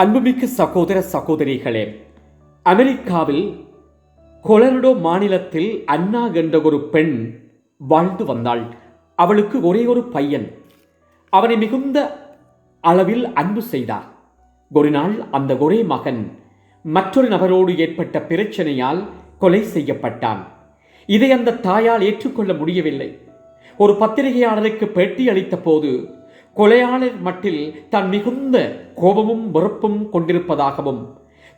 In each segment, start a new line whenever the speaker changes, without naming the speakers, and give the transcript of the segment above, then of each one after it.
அன்புமிக்க சகோதர சகோதரிகளே அமெரிக்காவில் கொலரடோ மாநிலத்தில் அன்னா என்ற ஒரு பெண் வாழ்ந்து வந்தாள். அவளுக்கு ஒரே ஒரு பையன். அவனை மிகுந்த அளவில் அன்பு செய்தார். ஒரு நாள் அந்த ஒரே மகன் மற்றொரு நபரோடு ஏற்பட்ட பிரச்சனையால் கொலை செய்யப்பட்டான். இதை அந்த தாயால் ஏற்றுக்கொள்ள முடியவில்லை. ஒரு பத்திரிகையாளருக்கு பேட்டி அளித்த போது கொலையாளர் மட்டில் தான் மிகுந்த கோபமும் வெறுப்பும் கொண்டிருப்பதாகவும்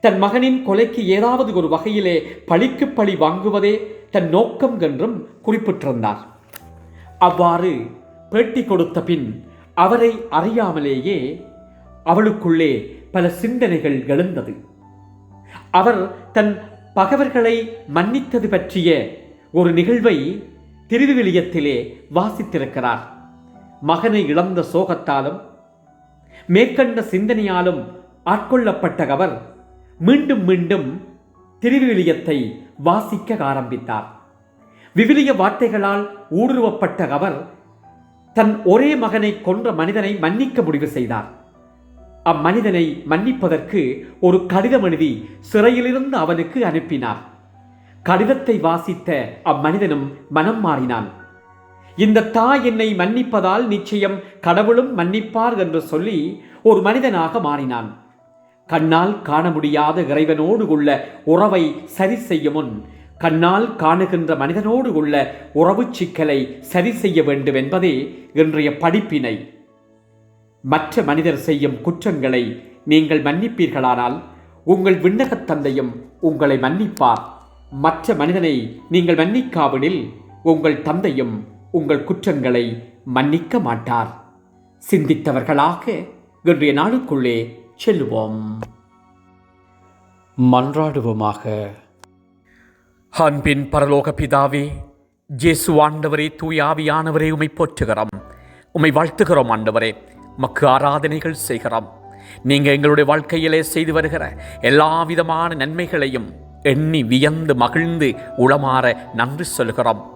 தன் மகனின் கொலைக்கு ஏதாவது ஒரு வகையிலே பழிக்கு பழி வாங்குவதே தன் நோக்கம் என்றும் குறிப்பிட்டிருந்தார். அவ்வாறு பேட்டி கொடுத்த பின் அவரை அறியாமலேயே அவளுக்குள்ளே பல சிந்தனைகள் எழுந்தது. அவர் தன் பகவர்களை மன்னித்தது பற்றிய ஒரு நிகழ்வை திருவிவிலியத்திலே வாசித்திருக்கிறார். மகனை இழந்த சோகத்தாலும் மேற்கண்ட சிந்தனையாலும் ஆட்கொள்ளப்பட்ட அவர் மீண்டும் மீண்டும் திருவிவிலியத்தை வாசிக்க ஆரம்பித்தார். விவிலிய வார்த்தைகளால் ஊடுருவப்பட்ட அவர் தன் ஒரே மகனை கொன்ற மனிதனை மன்னிக்க முடிவு செய்தார். அம்மனிதனை மன்னிப்பதற்கு ஒரு கடிதம் எழுதி சிறையிலிருந்து அவனுக்கு அனுப்பினார். கடிதத்தை வாசித்த அம்மனிதனும் மனம் மாறினான். இந்த தாய் என்னை மன்னிப்பதால் நிச்சயம் கடவுளும் மன்னிப்பார் என்று சொல்லி ஒரு மனிதனாக மாறினான். கண்ணால் காண முடியாத இறைவனோடு உள்ள உறவை சரி செய்ய முன் கண்ணால் காணுகின்ற மனிதனோடு உள்ள உறவுச் சிக்கலை சரி செய்ய வேண்டும் என்பதே இன்றைய படிப்பினை. மற்ற மனிதர் செய்யும் குற்றங்களை நீங்கள் மன்னிப்பீர்களானால் உங்கள் விண்ணகத் தந்தையும் உங்களை மன்னிப்பார். மற்ற மனிதனை நீங்கள் மன்னிக்காவிடில் உங்கள் தந்தையும் உங்கள் குற்றங்களை மன்னிக்க மாட்டார். சிந்தித்தவர்களாக இன்றைய நாளுக்குள்ளே செல்லுவோம். மன்றாடுவோமாக. அன்பின் பரலோக பிதாவே ஜேசு ஆண்டவரே தூயாவியானவரே உமை போற்றுகிறோம். உமை வாழ்த்துகிறோம் ஆண்டவரே மக்கு ஆராதனைகள் செய்கிறோம். நீங்கள் எங்களுடைய வாழ்க்கையிலே செய்து வருகிற எல்லா விதமான நன்மைகளையும் எண்ணி வியந்து மகிழ்ந்து உளமாற நன்றி சொல்கிறோம்